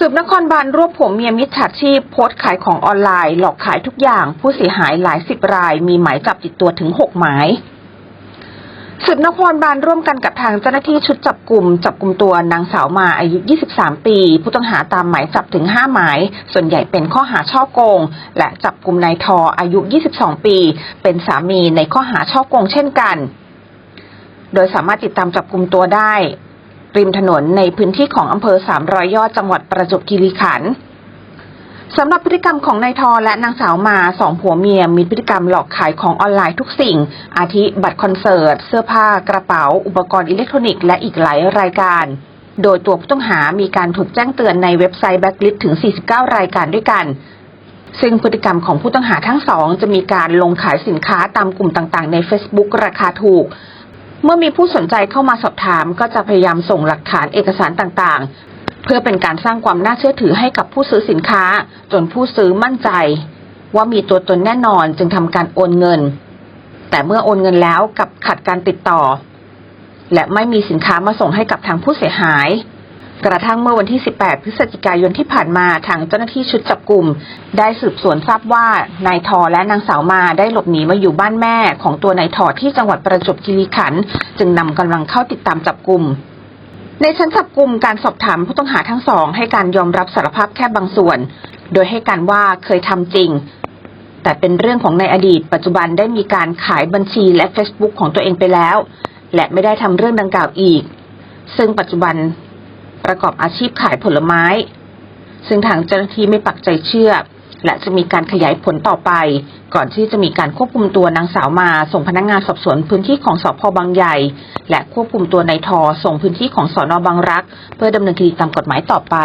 สืบนครบาลรวบผัวเมียมิจฉาชีพโพสต์ขายของออนไลน์ หลอกขายทุกอย่าง ผู้เสียหายหลายสิบราย มีหมายจับติดตัวถึงหกหมายสืบนครบาลร่วมกันกับทางเจ้าหน้าที่ชุดจับกลุ่มจับกลุ่มตัวนางสาวมาอายุ 23 ปี ผู้ต้องหาตามหมายจับถึง 5 หมาย ส่วนใหญ่เป็นข้อหาช่อโกง และจับกลุ่มนายทออายุ 22 ปี เป็นสามีในข้อหาช่อโกงเช่นกัน โดยสามารถติดตามจับกลุ่มตัวได้ ริมถนนในพื้นที่ของอำเภอสามรอยยอดจังหวัดประจวบคีรีขันธ์สำหรับพฤติกรรมของนายทอและนางสาวมาสองผัวเมียมีพฤติกรรมหลอกขายของออนไลน์ทุกสิ่ง อาทิบัตรคอนเสิร์ต เสื้อผ้ากระเป๋า อุปกรณ์อิเล็กทรอนิกส์และอีกหลายรายการ โดยตัวผู้ต้องหามีการถูกแจ้งเตือนในเว็บไซต์แบ็กลิสถึง 49 รายการด้วยกัน ซึ่งพฤติกรรมของผู้ต้องหาทั้งสองจะมีการลงขายสินค้าตามกลุ่มต่างๆ ใน Facebook ราคาถูก เมื่อมีผู้สนใจเข้ามาสอบถาม ก็จะพยายามส่งหลักฐานเอกสารต่างๆ เพื่อเป็นการสร้างความน่าเชื่อถือให้กับผู้ซื้อสินค้า จนผู้ซื้อมั่นใจ ว่ามีตัวตนแน่นอนจึงทำการโอนเงิน แต่เมื่อโอนเงินแล้วกับขัดการติดต่อ และไม่มีสินค้ามาส่งให้กับทางผู้เสียหาย กระทั่งเมื่อวันที่ 18 พฤศจิกายนที่ผ่านมาทางเจ้าหน้าที่ชุดจับกลุ่ม ได้สืบสวนทราบว่านายทอและนางสาวมาได้หลบหนีมาอยู่บ้านแม่ของตัวนายทอที่จังหวัดประจวบคีรีขันธ์จึงนำกำลังเข้าติดตามจับกลุ่มในชั้นจับกลุ่มการสอบถามผู้ต้องหาทั้งสอง ให้การยอมรับสารภาพแค่บางส่วน โดยให้การว่าเคยทำจริง แต่เป็นเรื่องของในอดีต ปัจจุบันได้มีการขายบัญชีและ Facebook ของตัวเองไปแล้ว และไม่ได้ทำเรื่องดังกล่าวอีก ซึ่งปัจจุบัน ประกอบอาชีพขายผลไม้ ซึ่งทางเจ้าหน้าที่ไม่ปักใจเชื่อ และจะมีการขยายผลต่อไป ก่อนที่จะมีการควบคุมตัวนางสาวมาส่งพนักงานสอบสวนพื้นที่ของสพบางใหญ่ และควบคุมตัวนายทอส่งพื้นที่ของสอนอบางรัก เพื่อดำเนินคดีตามกฎหมายต่อไป